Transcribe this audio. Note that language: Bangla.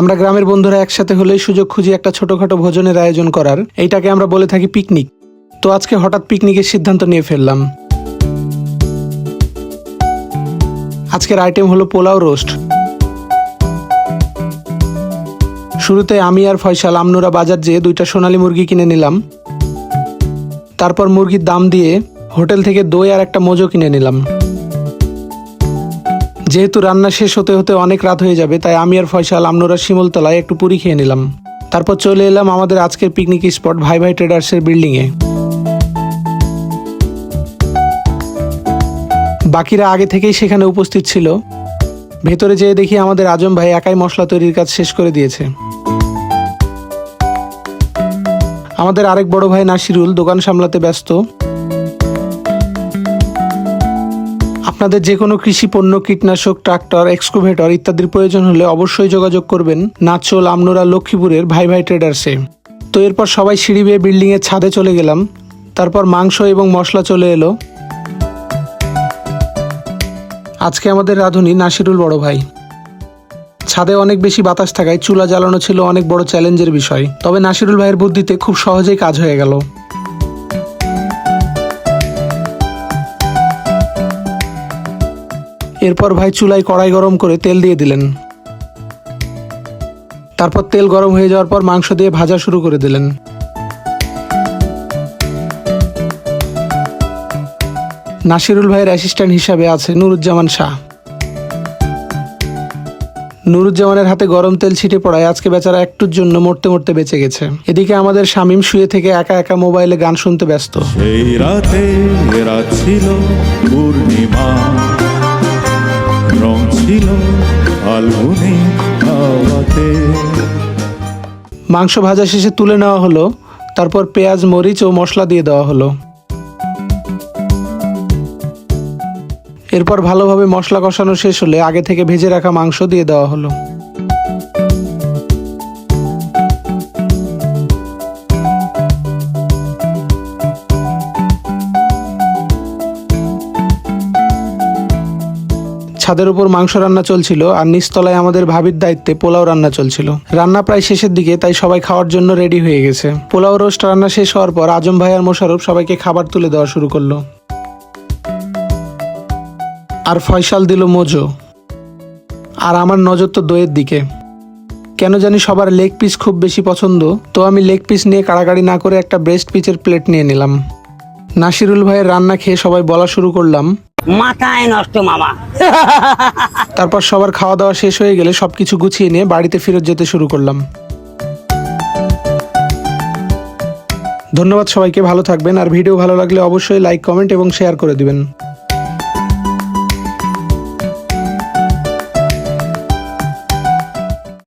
আমরা গ্রামের বন্ধুরা একসাথে হলেই সুযোগ খুঁজি একটা ছোটখাটো ভোজনের আয়োজন করার, এইটাকে আমরা বলে থাকি পিকনিক। তো আজকে হঠাৎ পিকনিকের সিদ্ধান্ত নিয়ে ফেললাম। আজকের আইটেম হলো পোলাও রোস্ট। শুরুতে আমি আর ফয়সাল আমনুরা বাজার যেয়ে দুইটা সোনালি মুরগি কিনে নিলাম। তারপর মুরগির দাম দিয়ে হোটেল থেকে দই আর একটা মোজো কিনে নিলাম। যেহেতু রান্না শেষ হতে হতে অনেক রাত হয়ে যাবে, তাই আমি আর ফয়সাল আমনোরা শিমলতলায় একটু পুরি খেয়ে নিলাম। তারপর চলে এলাম আমাদের আজকের পিকনিক স্পট ভাই ভাই ট্রেডার্সের বিল্ডিংয়ে বাকিরা আগে থেকেই সেখানে উপস্থিত ছিল। ভেতরে যেয়ে দেখি আমাদের আজম ভাই একাই মশলা তৈরির কাজ শেষ করে দিয়েছে। আমাদের আরেক বড় ভাই নাসিরুল দোকান সামলাতে ব্যস্ত। আপনাদের যে কোনো কৃষি পণ্য, কীটনাশক, ট্রাক্টর এক্সকুভেটর ইত্যাদির প্রয়োজন হলে অবশ্যই যোগাযোগ করবেন নাচল আমনোরা লক্ষ্মীপুরের ভাই ভাই ট্রেডার্সে। তো এরপর সবাই সিঁড়ি বেয়ে বিল্ডিংয়ের ছাদে চলে গেলাম। তারপর মাংস এবং মশলা চলে এলো। আজকে আমাদের রাঁধুনি নাসিরুল বড় ভাই। ছাদে অনেক বেশি বাতাস থাকায় চুলা জ্বালানো ছিল অনেক বড় চ্যালেঞ্জের বিষয়। তবে নাসিরুল ভাইয়ের বুদ্ধিতে খুব সহজেই কাজ হয়ে গেল। এরপর ভাই চুলায় কড়াই গরম করে তেল দিয়ে দিলেন। তারপর তেল গরম হয়ে যাওয়ার পর মাংস দিয়ে ভাজা শুরু করে দিলেন। নাসিরুল ভাইয়ের অ্যাসিস্ট্যান্ট হিসাবে আছে নুরুজ্জামান শাহ। নুরুজ্জামানের হাতে গরম তেল ছিটে পড়ায় আজকে বেচারা একটুর জন্য মরতে মরতে বেঁচে গেছে। এদিকে আমাদের শামীম শুয়ে থেকে একা একা মোবাইলে গান শুনতে ব্যস্ত। সেই রাতে ছিল পূর্ণিমা। ছিল খাওয়াতে মাংস ভাজা শেষে তুলে নেওয়া হলো, তারপর পেঁয়াজ, মরিচ ও মশলা দিয়ে দেওয়া হলো। এরপর ভালোভাবে মশলা কষানো শেষ হলে আগে থেকে ভেজে রাখা মাংস দিয়ে দেওয়া হলো। ছাদের উপর মাংস রান্না চলছিল আর নিচতলায় আমাদের ভাবির দায়িত্বে পোলাও রান্না চলছিল। রান্না প্রায় শেষের দিকে, তাই সবাই খাওয়ার জন্য রেডি হয়ে গেছে। পোলাও রোস্ট রান্না শেষ হওয়ার পর আজম ভাই আর মোশারফ সবাইকে খাবার তুলে দেওয়া শুরু করল। আর ফয়সাল দিল মোজো। আর আমার নজর তো দইয়ের দিকে। কেন জানি সবার লেগ পিস খুব বেশি পছন্দ, তো আমি লেগ পিস নিয়ে কাড়াকাড়ি না করে একটা ব্রেস্ট পিচের প্লেট নিয়ে নিলাম। নাসিরুল ভাইয়ের রান্না খেয়ে সবাই বলা শুরু করলাম মাথায় নষ্ট, মামা। তারপর সবার খাওয়া দাওয়া শেষ হয়ে গেলে সবকিছু গুছিয়ে নিয়ে বাড়িতে ফেরত যেতে শুরু করলাম। ধন্যবাদ সবাইকে, ভালো থাকবেন। আর ভিডিও ভালো লাগলে অবশ্যই লাইক, কমেন্ট এবং শেয়ার করে দিবেন।